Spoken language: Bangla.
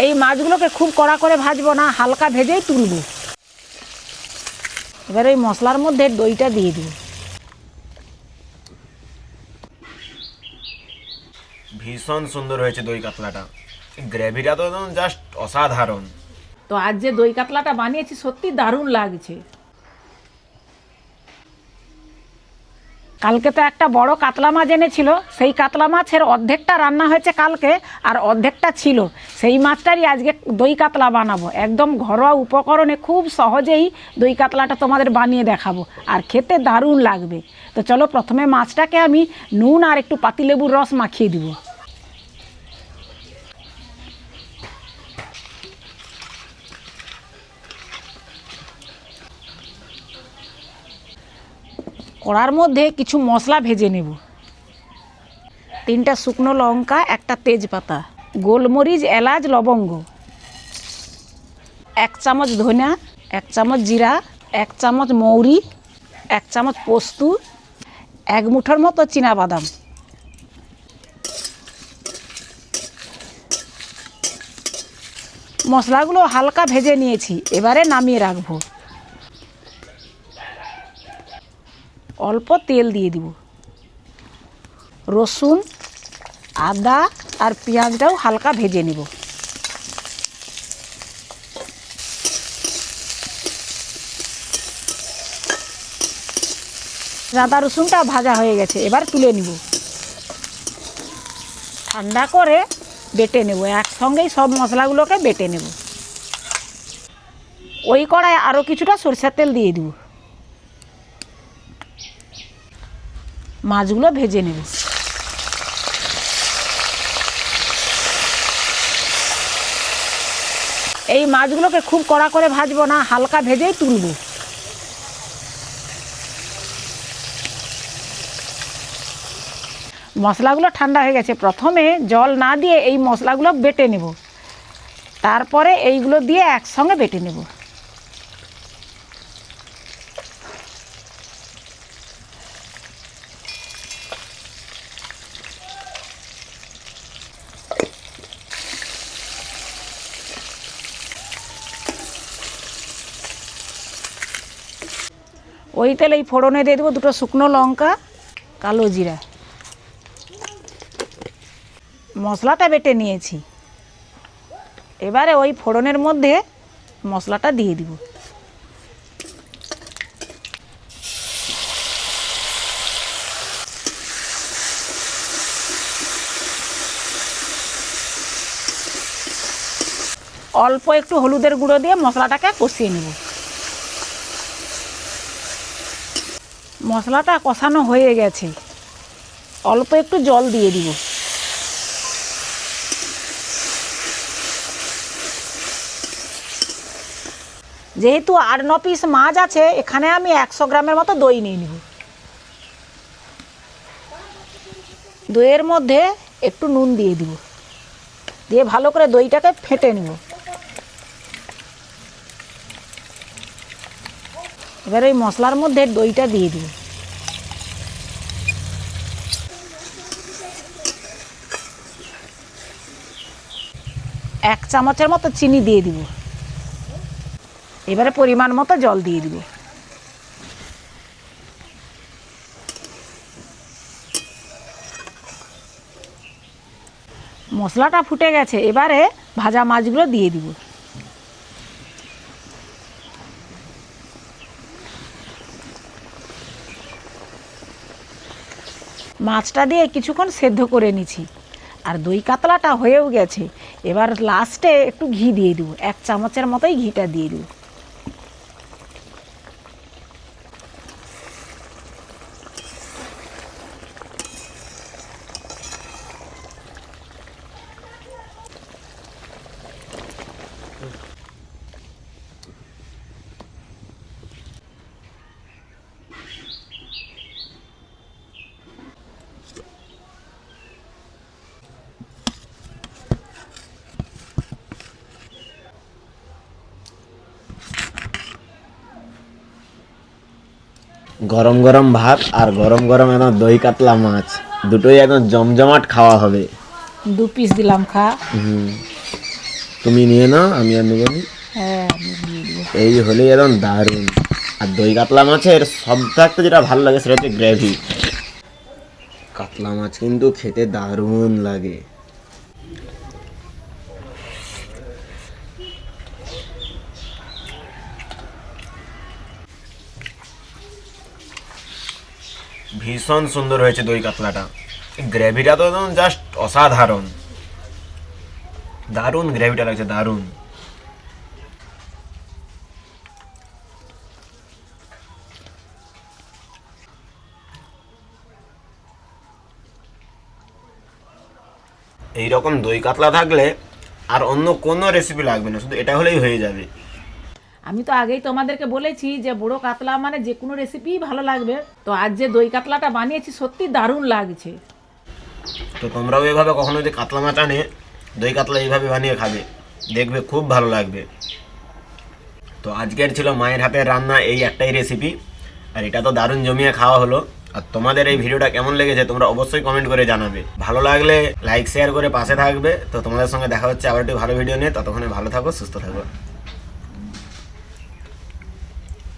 এই মাছগুলোকে খুব কড়া করে ভাজবো না হালকা ভেজেই তুলব। এবার ওই মশলার মধ্যে দইটা দিয়ে দিই। ভীষণ সুন্দর হয়েছে দই কাতলাটা। গ্রেভিটা তো জাস্ট অসাধারণ। তো আজ যে দই কাতলাটা বানিয়েছি সত্যি দারুণ লাগছে। কালকে তো একটা বড় কাতলা মাছ এনেছিল। সেই কাতলা মাছের অর্ধেকটা রান্না হয়েছে কালকে, আর অর্ধেকটা ছিল। সেই মাছটারই আজকে দই কাতলা বানাবো। একদম ঘরোয়া উপকরণে খুব সহজেই দই কাতলাটা তোমাদের বানিয়ে দেখাবো। আর খেতে দারুণ লাগবে। তো চলো প্রথমে মাছটাকে আমি নুন আর একটু পাতিলেবুর রস মাখিয়ে দিব। কড়ার মধ্যে কিছু মশলা ভেজে নেব। তিনটা শুকনো লঙ্কা, একটা তেজপাতা, গোলমরিচ, এলাচ, লবঙ্গ, এক চামচ ধনিয়া, এক চামচ জিরা, এক চামচ মৌরি, এক চামচ পোস্তু, এক মুঠোর মতো বাদাম মশলাগুলো হালকা ভেজে নিয়েছি, এবারে নামিয়ে রাখব। অল্প তেল দিয়ে দিব। রসুন, আদা আর পেঁয়াজটাও হালকা ভেজে নিব। আদা রসুনটা ভাজা হয়ে গেছে, এবার তুলে নিব। ঠান্ডা করে বেটে নেব, একসঙ্গেই সব মশলাগুলোকে বেটে নেব। ওই কড়ায় আরও কিছুটা সরষের তেল দিয়ে দিব। মাছগুলো ভেজে নেব। এই মাছগুলোকে খুব কড়া করে ভাজবো না, হালকা ভেজেই তুলব। মশলাগুলো ঠান্ডা হয়ে গেছে। প্রথমে জল না দিয়ে এই মশলাগুলো বেটে নেব। তারপরে এইগুলো দিয়ে একসঙ্গে বেটে নেব। ওই তেলে এই ফোড়নে দিয়ে দেবো দুটো শুকনো লঙ্কা, কালো জিরা। মশলাটা বেটে নিয়েছি। এবারে ওই ফোড়নের মধ্যে মশলাটা দিয়ে দিব। অল্প একটু হলুদের গুঁড়ো দিয়ে মশলাটাকে কষিয়ে নেব। মশলাটা কষানো হয়ে গেছে। অল্প একটু জল দিয়ে দিব। যেহেতু আট ন পিস মাছ আছে, এখানে আমি একশো গ্রামের মতো দই নিয়ে নিব। দইয়ের মধ্যে একটু নুন দিয়ে দিব। দিয়ে ভালো করে দইটাকে ফেটে নেব। এবার ওই মশলার মধ্যে দইটা দিয়ে দিব এক চামচের মতো চিনি দিয়ে দিব। এবারে পরিমাণ মতো জল দিয়ে দিব। মশলাটা ফুটে গেছে, এবারে ভাজা মাছগুলো দিয়ে দিব। মাছটা দিয়ে কিছুক্ষণ সেদ্ধ করে নিছি। আর দই কাতলাটা হয়েও গেছে। এবার লাস্টে একটু ঘি দিয়ে দিব। এক চামচের মতোই ঘিটা দিয়ে দিব। গরম গরম ভাত আর গরম গরম একদম দই কাতলা মাছ। দুটোই একদম জমজমাট খাওয়া হবে। দু পিস দিলাম খা। হুম। তুমি নিয়ে নাও আমি আর নেব। হ্যাঁ। এই হলেই একদম দারুণ। আর দই কাতলা মাছের সব থাকতে যেটা ভালো লাগে সেটা হচ্ছে গ্রেভি কাতলা মাছ কিন্তু খেতে দারুণ লাগে। ভীষণ সুন্দর হয়েছে দই কাতলাটা। গ্রেভিটা তো একদম জাস্ট অসাধারণ। দারুণ গ্রেভিটা লাগছে, দারুণ। এই রকম দই কাতলা থাকলে আর অন্য কোনো রেসিপি লাগবে না, শুধু এটা হলেই হয়ে যাবে। আমি তো আগেই তোমাদেরকে বলেছি যে বুড়ো কাতলা মানে যে কোনো রেসিপিই ভালো লাগবে। তো আজ যে দই কাতলাটা বানিয়েছি, সত্যি দারুণ লাগছে। তো তোমরাও এভাবে কখনো যদি কাতলা মাছ আনে দই কাতলা এইভাবে বানিয়ে খাবে। দেখবে খুব ভালো লাগবে। তো আজকের ছিল মায়ের হাতের রান্না, এই একটাই রেসিপি আর এটা তো দারুণ জমিয়ে খাওয়া হলো। আর তোমাদের এই ভিডিওটা কেমন লেগেছে, তোমরা অবশ্যই কমেন্ট করে জানাবে। ভালো লাগলে লাইক শেয়ার করে পাশে থাকবে। তো তোমাদের সঙ্গে দেখা হচ্ছে আবার একটি ভালো ভিডিও নিয়ে। ততক্ষণে ভালো থাকো, সুস্থ থাকো।